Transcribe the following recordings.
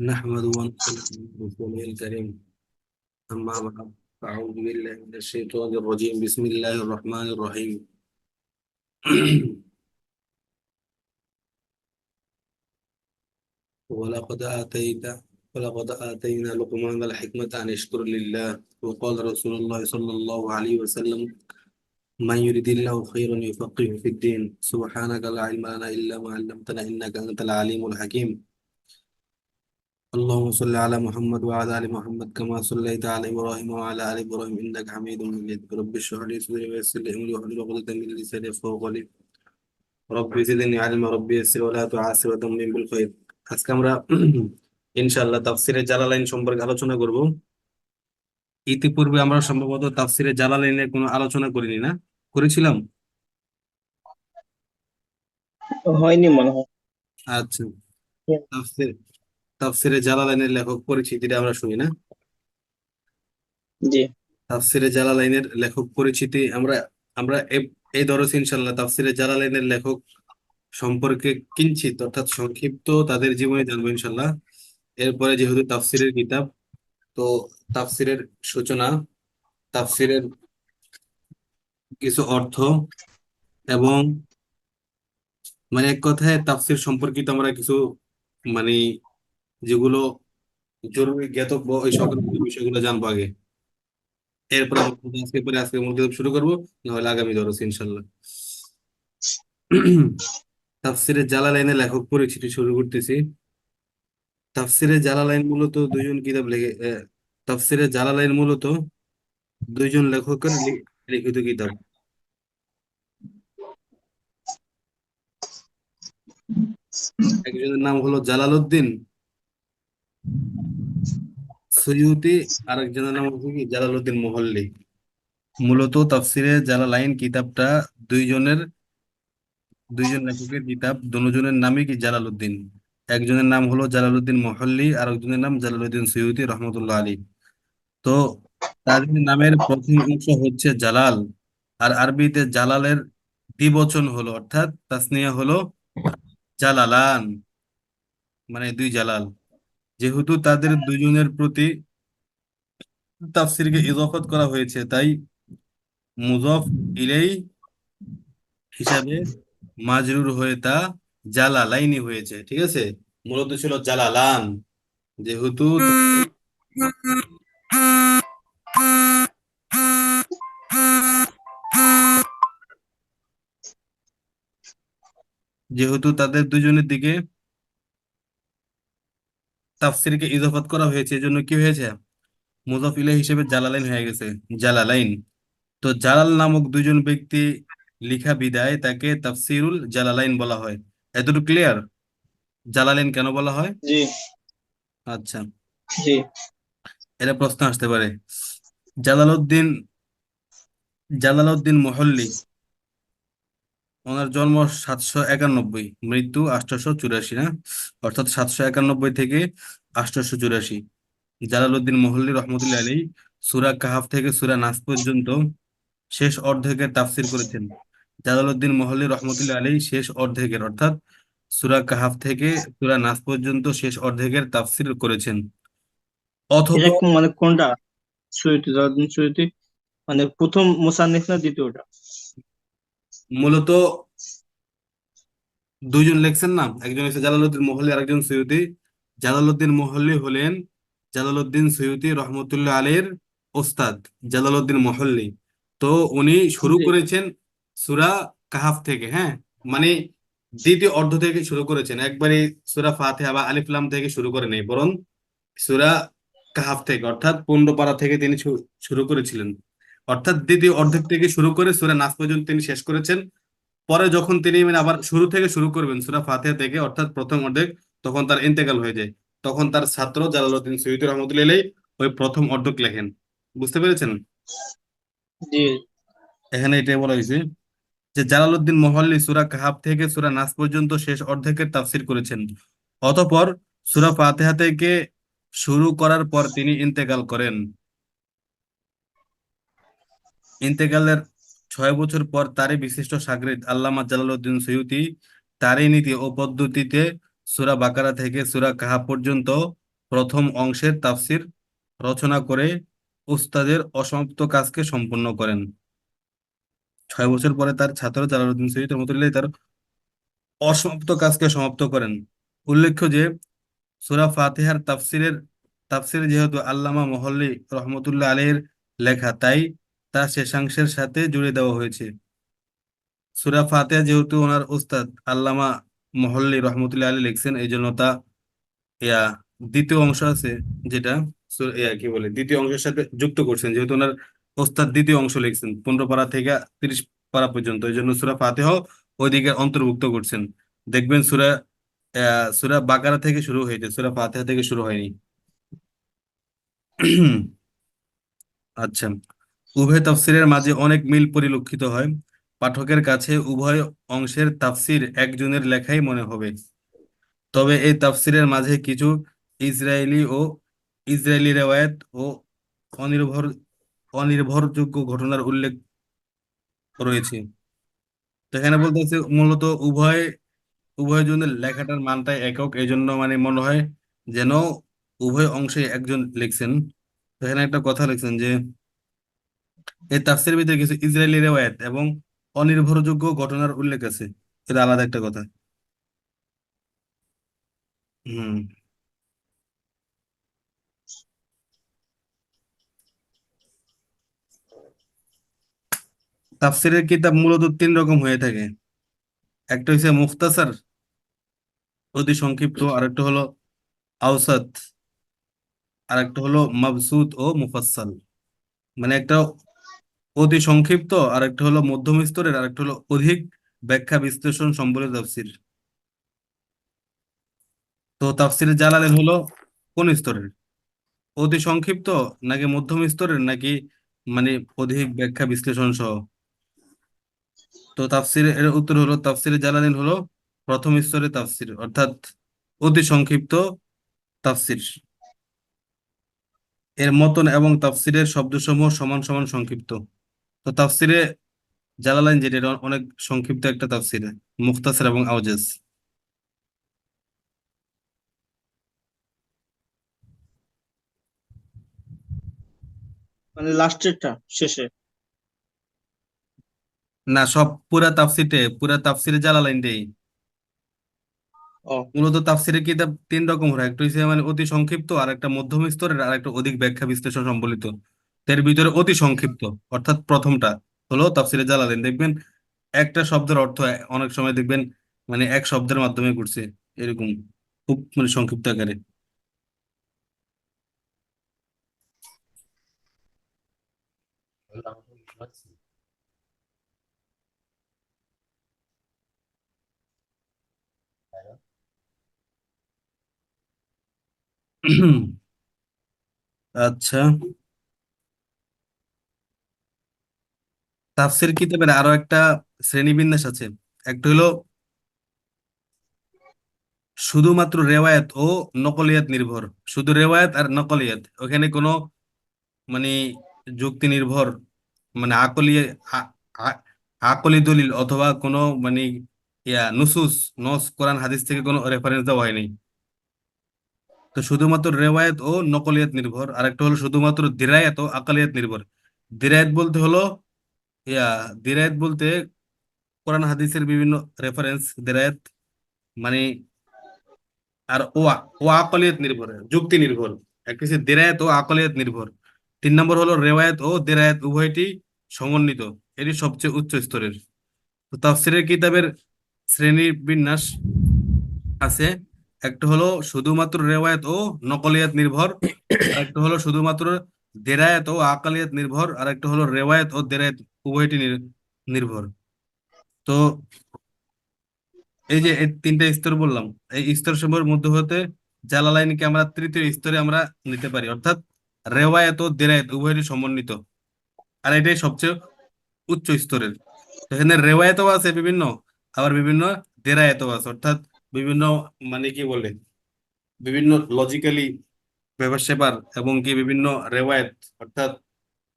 نحمد رسوله الكريم. أما بعد أعوذ بالله من الشيطان الرجيم. بسم الله الرحمن الرحيم. ولقد آتيت ولقد آتينا لقمان الحكمة أن يشكر لله. وقال رسول الله صلى الله عليه وسلم من يريد الله خيرا يفقهه في الدين. سبحانك لا علم لنا إلا ما علمتنا إنك أنت العليم الحكيم. اللهم صل على محمد وعلى ال محمد كما صليت على ابراهيم وعلى ال ابراهيم انك حميد مجيد رب اشرح لي صدري ويسر لي امري واحلل عقدة من لساني يفقهوا قولي رب زدني علما ربي يسر ولا تعسر وتمم بالخير আজকে আমরা ইনশাআল্লাহ তাফসিরে জালালাইন সম্পর্কে আলোচনা করব ইতিপূর্বে আমরা সম্ভবত তাফসিরে জালালাইনের কোনো আলোচনা করিনি না করেছিলাম হয়নি মনে হয় আচ্ছা তাফসির তাফসিরে জালালাইনের লেখক পরিচিতিটা আমরা শুনি না? জি। তাফসিরে জালালাইনের লেখক পরিচিতি আমরা আমরা এই দরস ইনশাল্লাহ তাফসিরে জালালাইনের লেখক সম্পর্কে কিঞ্চিত অর্থাৎ সংক্ষিপ্ত তাদের জীবনে জানব ইনশাল্লাহ এরপরে যেহেতু তাফসিরের কিতাব তো তাফসিরের সূচনা তাফসিরের কিছু অর্থ এবং মানে এক কথায় তাফসির সম্পর্কিত আমরা কিছু মানে যেগুলো জরুরি জ্ঞাতব্য ওই সকল বিষয়গুলো জানব আগে। এরপর আজকে পরে আজকে মূল কিতাব শুরু করব নাহলে আগামী দরস ইনশাল্লাহ। তাফসিরে জালালাইনের লেখক পরিচিতি শুরু করতেছি। তাফসিরে জালালাইন মূলত দুইজন কিতাব আহ, তাফসিরে জালালাইন মূলত দুইজন লেখকের লিখিত কিতাব। একজনের নাম হলো জালালউদ্দিন সৈয়ুতি আর একজনের নাম হচ্ছে কি? Jalaluddin Mahalli. মূলত তাফসিরে জালালাইন কিতাবটা দুইজনের, দুইজন লেখকের কিতাব, দুজনের নামই কি জালালউদ্দিন। একজনের নাম হলো জালালউদ্দিন মোহাল্লি আর একজনের নাম জালালউদ্দিন সৈয়ুতি রহমতুল্লাহ আলী তো তাদের নামের প্রথম অংশ হচ্ছে জালাল, আর আরবিতে জালালের দ্বিবচন হলো, অর্থাৎ তাসনিয়া হলো জালালান মানে দুই জালাল। যেহেতু তাদের দুজনের প্রতি তাফসিরকে ইজাফত করা হয়েছে, তাই মুজফ ইলাই হিসাবে মাজরুর হয়ে তা জালালাইনি হয়েছে, ঠিক আছে? মূলত ছিল জালালান, যেহেতু যেহেতু তাদের দুজনের দিকে তাফসিরকে ইজাফত করা হয়েছে এজন্য কি হয়েছে? মুজফ ইলাই হিসেবে জালালাইন হয়ে গেছে। জালালাইন। তো জালাল নামক দুজন ব্যক্তি লিখা বিদায় তাকে তাফসিরুল জালালাইন বলা হয়। এতটুকু ক্লিয়ার জালালাইন কেন বলা হয়? জি। আচ্ছা। জি। এটা প্রশ্ন আসতে পারে। Jalaluddin Jalaluddin মোহল্লি। ওনার জন্ম সাতশো একানব্বই, মৃত্যু আঠারোশো চুরাশি না? অর্থাৎ সাতশো একানব্বই থেকে আঠারোশো চুরাশি জালালউদ্দিন মোহল্লি রহমতুল্লাহ আলী সুরা কাহাফ থেকে সুরা নাস পর্যন্ত শেষ অর্ধেকের তাফসির করেছেন। জালালউদ্দিন মোহল্লি রহমতুল্লাহ আলী শেষ অর্ধেকের, অর্থাৎ সুরা কাহাফ থেকে সুরা নাস পর্যন্ত শেষ অর্ধেকের তাফসির করেছেন। অথবা মানে কোনটা? সৈয়দি মানে প্রথম মুসান্নিফ না দ্বিতীয়টা? মূলত দুইজন লেখছেন না একজন হচ্ছে জালালউদ্দিন মোহাল্লি আর একজন সৈয়দি। জালালউদ্দিন মোহাল্লি হলেন জালালউদ্দিন সৈয়দি রহমতুল্লাহ আলীর ওস্তাদ জালালউদ্দিন মোহাল্লি তো উনি শুরু করেছেন সুরা কাহাফ থেকে হ্যাঁ? মানে দ্বিতীয় অর্ধ থেকে শুরু করেছেন একবারে সুরা ফাতিহা বা আলিফলাম থেকে শুরু করে নেই বরং সুরা কাহাফ থেকে অর্থাৎ পনেরো থেকে তিনি শুরু করেছিলেন। অর্থাৎ দ্বিতীয় অর্ধেক থেকে শুরু করে সুরা নাস পর্যন্ত তিনি শেষ করেছেন। পরে যখন তিনি মানে আবার শুরু থেকে শুরু করবেন সূরা ফাতিহা থেকে অর্থাৎ প্রথম অর্ধেক তখন তার ইন্তেকাল হয়ে যায়। তখন তার ছাত্র জালালউদ্দিন সৈয়দুর রহমতুল্লাহ ওই প্রথম অর্ধক লেখেন। বুঝতে পেরেছেন? জি। এখানে এটাই বলা হয়েছে যে জালালউদ্দিন মোহাল্লি সুরা কাহাফ থেকে সুরা নাস পর্যন্ত শেষ অর্ধেকের তাফসীর করেছেন। অতঃপর সুরা ফাতেহা থেকে শুরু করার পর তিনি ইন্তেকাল করেন। ইন্তেকালের ছয় বছর পর তারই বিশিষ্ট সাগরিদ আল্লামা জালালউদ্দিন সৈয়দী তারই নীতি ও পদ্ধতিতে সুরা বাকারা থেকে সুরা কাহা পর্যন্ত প্রথম অংশের তাফসির রচনা করে উস্তাদের অসমাপ্ত কাজকে সম্পূর্ণ করেন। ছয় বছর পরে তার ছাত্র জালালউদ্দিন সৈয়দ রহমতুল্লাহ তার অসমাপ্ত কাজকে সমাপ্ত করেন। উল্লেখ্য যে সুরা ফাতেহার তাফসিরের তাফসির যেহেতু আল্লামা মহল্লি রহমতুল্লাহ আলীর লেখা, তাই তা শেষাংশের সাথে জুড়ে দেওয়া হয়েছে। সুরা ফাতিহা যেহেতু ওনার উস্তাদ আল্লামা মহল্লি রহমতুল্লাহ আলী লিখছেন এই জন্য তা ইয়া দ্বিতীয় অংশ আছে যেটা ইয়া কি বলে, দ্বিতীয় অংশের সাথে যুক্ত করছেন, যেহেতু ওনার ওস্তাদ দ্বিতীয় অংশ লিখছেন, পনেরো পারা থেকে তিরিশ পারা পর্যন্ত এই জন্য সূরা ফাতিহা ওইদিকে অন্তর্ভুক্ত করছেন। দেখবেন সুরা সূরা বাকারা থেকে শুরু হয়েছে, সুরা ফাতিহা থেকে শুরু হয়নি। আচ্ছা। উভয় তাফসিরের মাঝে অনেক মিল পরিলক্ষিত হয়। পাঠকের কাছে উভয় অংশের তাফসির একজনের লেখাই মনে হবে। তবে এই তাফসিরের মাঝে কিছু ইসরায়েলি ও ইসরায়েলি রেওয়ায়েত ও অনির্ভর অনির্ভরযোগ্য ঘটনার উল্লেখ রয়েছে। তো এখানে বলতেছে মূলত উভয় উভয় জনের লেখাটার মানটাই একক। এই জন্য মানে মনে হয় যেন উভয় অংশে একজন লিখছেন। এখানে একটা কথা লিখছেন যে এই তাফসিরের ভিতরে কিছু ইসরায়েলি রেওয়ায়েত এবং অনির্ভরযোগ্য ঘটনার উল্লেখ আছে। এটা আলাদা একটা কথা। হুম। তাফসিরের কিতাব মূলত তিন রকম হয়ে থাকে। একটা হচ্ছে মুখতাসার, অতি সংক্ষিপ্ত, আরেকটা হলো আর একটা হলো মাবসুত ও মুফাসসাল। মানে একটা অতি সংক্ষিপ্ত আর একটা হলো মধ্যম স্তরের আর একটা হলো অধিক ব্যাখ্যা বিশ্লেষণ সম্বলিত তাফসির। তো তাফসিরে জালালেন হলো কোন স্তরের? অতি সংক্ষিপ্ত নাকি মধ্যম স্তরের, নাকি মানে অধিক ব্যাখ্যা বিশ্লেষণ সহ? তো তাফসির এর উত্তর হলো, তাফসিরে জালালিন হলো প্রথম স্তরের তাফসির, অর্থাৎ অতি সংক্ষিপ্ত তাফসির। এর মতন এবং তাফসিরের শব্দসমূহ সমান সমান সংক্ষিপ্ত। তো তাফসিরে জালালাইন যেটা এটা অনেক সংক্ষিপ্ত একটা তাফসির মুখতাসার এবং আওজেস মানে লাস্টেরটা শেষে? না সব পুরা তাফসিরটে পুরা তাফসিরে জালালাইনটাই। মূলত তাফসিরের কিতাব তিন রকম হয় একটা হচ্ছে মানে অতি সংক্ষিপ্ত আর একটা মধ্যম স্তরের আর একটা অধিক ব্যাখ্যা বিশ্লেষণ সম্বলিত। এর ভিতরে অতি সংক্ষিপ্ত। অর্থাৎ প্রথমটা হলো তাফসিরে জালালাইন দেখবেন একটা শব্দের অর্থ অনেক সময় দেখবেন মানে এক শব্দের মাধ্যমে করছে এরকম খুব মানে সংক্ষিপ্ত আকারে। আচ্ছা। তাফসির কিতাবের আরও একটা শ্রেণীবিন্যাস আছে। একটা হলো শুধুমাত্র রেওয়ায়াত ও নকলিয়াত নির্ভর। শুধু রেওয়ায়াত আর নকলিয়াত। ওখানে কোনো মানে যুক্তি নির্ভর মানে আকলি আকলি দলিল অথবা কোনো মানে ইয়া নুসুস, নস, কোরআন, হাদিস থেকে কোনো রেফারেন্স দেওয়া হয়নি। তো শুধুমাত্র রেওয়ায়াত ও নকলিয়াত নির্ভর। আর একটা হলো শুধুমাত্র দিরায়াত ও আকালিয়াত নির্ভর। দিরায়াত বলতে হলো ইয়া, দিরায়াত বলতে কোরআন, হাদিসের বিভিন্ন রেফারেন্স দিরায়াত মানে আর ওয়া ও আকলিয়াত নির্ভর, যুক্তি নির্ভর। একটা হচ্ছে দিরায়াত ও আকলিয়াত নির্ভর। তিন নম্বর হলো রেওয়ায়ত ও দিরায়াত, উভয়টি সমন্বিত। এটি সবচেয়ে উচ্চ স্তরের। তাফসিরের কিতাবের শ্রেণি বিন্যাস আছে। একটা হলো শুধুমাত্র রেওয়ায়ত ও নকলিয়াত নির্ভর একটা হলো শুধুমাত্র দেরায়াত ও আকালিয়াত নির্ভর আর একটা হলো রেওয়ায়াত ও দেরায়াত উভয়টি নির্ভর। তো এই যে তিনটা স্তর বললাম, এই স্তর সমূহের মধ্যে হতে জালালাইনকে আমরা তৃতীয় স্তরে আমরা নিতে পারি, অর্থাৎ রেওয়ায়াত ও দেরায়াত উভয়টি সমন্বিত। আর এটাই সবচেয়ে উচ্চ স্তরের। এখানে রেওয়ায়াতও আছে বিভিন্ন, আবার বিভিন্ন দেরায়াতও আছে, অর্থাৎ বিভিন্ন মানে কি বলে, বিভিন্ন লজিক্যালি ব্যাপার এবং কি বিভিন্ন রেওয়ায়ত, অর্থাৎ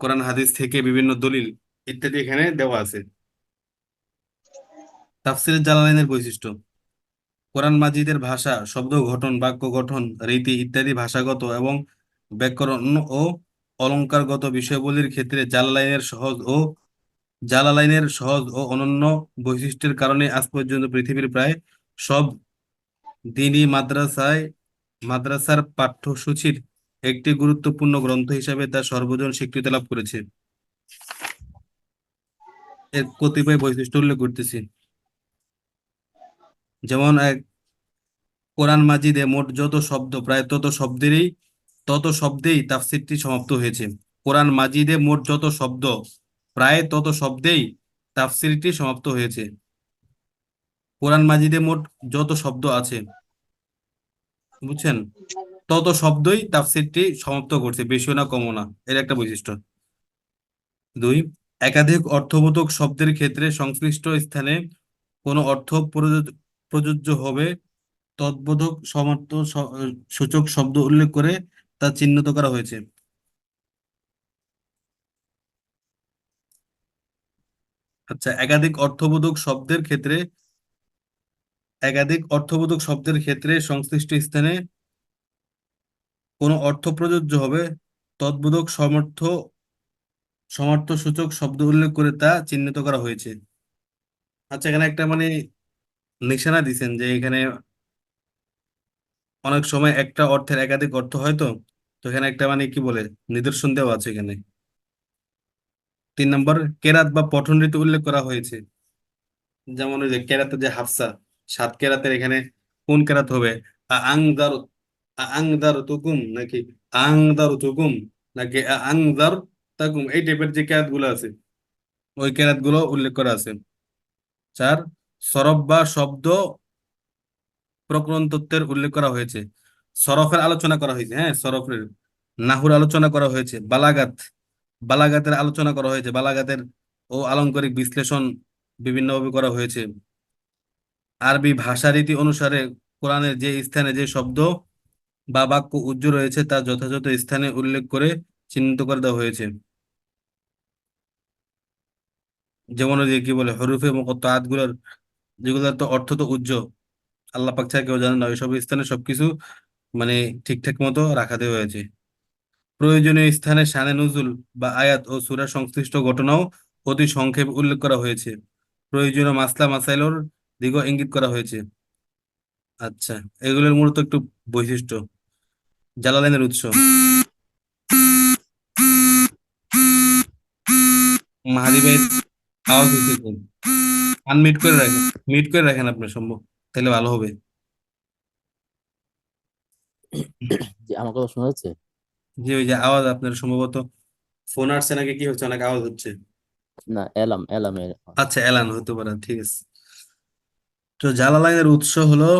কোরআন, হাদিস থেকে বিভিন্ন দলিল ইত্যাদি এখানে দেওয়া আছে। তাফসিরে জালালাইনের বৈশিষ্ট্য। কোরআন মাজিদের ভাষা, শব্দ গঠন, বাক্য গঠন, রীতি ইত্যাদি ভাষাগত এবং ব্যাকরণ ও অলংকারগত বিষয়গুলির ক্ষেত্রে জালালাইনের সহজ ও জালালাইনের সহজ ও অনন্য বৈশিষ্ট্যের কারণে আজ পর্যন্ত পৃথিবীর প্রায় সব দিনই মাদ্রাসায়, মাদ্রাসার পাঠ্যসূচির একটি গুরুত্বপূর্ণ গ্রন্থ হিসাবে তা সর্বজন স্বীকৃতি লাভ করেছে। এর কতিপয় বৈশিষ্ট্য উল্লেখ করতেছি। যেমন এক, কোরআন মাজিদে মোট যত শব্দ, প্রায় তত শব্দেরই, তত শব্দেই তাফসীরটি সমাপ্ত হয়েছে। কোরআন মাজিদে মোট যত শব্দ, প্রায় তত শব্দেই তাফসীরটি সমাপ্ত হয়েছে। কোরআন মাজিদে মোট যত শব্দ আছে, বুঝছেন? তত শব্দই তাফসীরটি সমাপ্ত করছে বেশিও না কমও না, এর একটা বৈশিষ্ট্য। দুই একাধিক অর্থবোধক শব্দের ক্ষেত্রে সংশ্লিষ্ট স্থানে কোনো অর্থ প্রযোজ্য হবে। তদ্বোধক সমর্থ সূচক শব্দ উল্লেখ করে তা চিহ্নিত করা হয়েছে। আচ্ছা একাধিক অর্থবোধক শব্দের ক্ষেত্রে, একাধিক অর্থবোধক শব্দের ক্ষেত্রে সংশ্লিষ্ট স্থানে কোনো অর্থ প্রযোজ্য হবে। তদ্বোধক সমর্থ সমর্থ সূচক শব্দ উল্লেখ করে তা চিহ্নিত করা হয়েছে। আচ্ছা এখানে একটা মানে নিশানা দিছেন যে এখানে অনেক সময় একটা অর্থের একাধিক অর্থ হয় তো তো এখানে একটা মানে কি বলে, নিদর্শন দেওয়া আছে এখানে। তিন নম্বর, কেরাত বা পঠন রীতি উল্লেখ করা হয়েছে। যেমন ওই যে কেরাতে যে হাফসা, সাত কেরাতের এখানে কোন কেরাত হবে? আংদার আংদার তুকুম নাকি আংদার তুকুম নাকি আংদার তাকুম, এই টাইপের যে কেরাতগুলো আছে, ওই কেরাতগুলো উল্লেখ করা আছে। চার সরব বা শব্দ প্রকরণ তত্ত্বের উল্লেখ করা হয়েছে। সরফের আলোচনা করা হয়েছে হ্যাঁ সরফের নাহুর আলোচনা করা হয়েছে। বালাগাত, বালাগাতের আলোচনা করা হয়েছে। বালাগাতের ও আলংকারিক বিশ্লেষণ বিভিন্নভাবে করা হয়েছে। আরবি ভাষারীতি অনুসারে কোরআনের যে স্থানে যে শব্দ বা বাক্য উজ্জ্ব রয়েছে, তা যথাযথ স্থানে উল্লেখ করে চিহ্নিত করে দেওয়া হয়েছে। যেমন ওই যে কি বলে, হরুফে মুকত্তাআতগুলোর যেগুলোর তো অর্থ তো উজ্জ্বল আল্লাহ পাক ছাড়া কেউ জানে না ওইসব স্থানে সবকিছু মানে ঠিকঠাক মতো রাখাতে হয়েছে। প্রয়োজনীয় স্থানে শানে নুজুল বা আয়াত ও সূরা সংশ্লিষ্ট ঘটনাও অতি সংক্ষেপে উল্লেখ করা হয়েছে। প্রয়োজনীয় মাসলা মাসাইলর দিকেও ইঙ্গিত করা হয়েছে। আচ্ছা এগুলোর মূলত একটু বৈশিষ্ট্য। জালালাইনের উৎস। আওয়াজ হচ্ছে আনমিট করে রাখেন মিট করে রাখেন আপনার সম্ভব তাহলে ভালো হবে। জি আমার কথা শোনা যাচ্ছে? যে ওই যে আওয়াজ আপনার সম্ভবত ফোন আসছে নাকি কি হচ্ছে অনেক আওয়াজ হচ্ছে। না এলাম এলামের আচ্ছা এলান হতে পারে ঠিক আছে। তো জালালাইনের উৎস হলো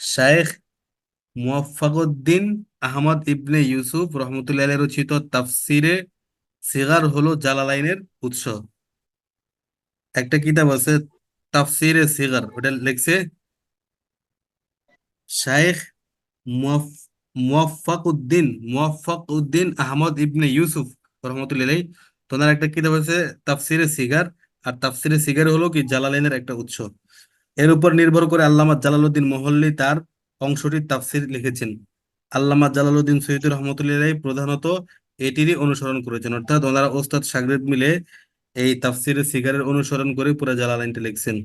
শায়েখ মুওয়াফফাকুদ্দিন আহমদ ইবনে ইউসুফ রহমতুল্লাহ রচিত তাফসিরে সিগার হলো জালালাইনের উৎস। একটা কিতাব আছে, তাফসিরে সিগার, ওটা লিখছে শায়েখ মুওয়াফ- মুওয়াফফাকুদ্দিন মুওয়াফফাকুদ্দিন আহমদ ইবনে ইউসুফ রহমতুল্লাহ আলাইহি। তো ওনার একটা কিতাব আছে, তাফসিরে সিগার, আর তাফসিরে সিগার হলো কি জালালাইনের একটা উৎস। এর উপর নির্ভর করে আল্লামা জালালউদ্দিন মহল্লি তার অংশটির তাফসির লিখেছেন। আল্লামা জালালউদ্দিন সৈয়দ রহমতুল্লাহ প্রধানত এটিরই অনুসরণ করেছেন। অর্থাৎ ওনারা ওস্তাদ সাগরেদ মিলে এই তাফসিরে সিগারের অনুসরণ করে পুরো জালালাইনটা লিখছেন।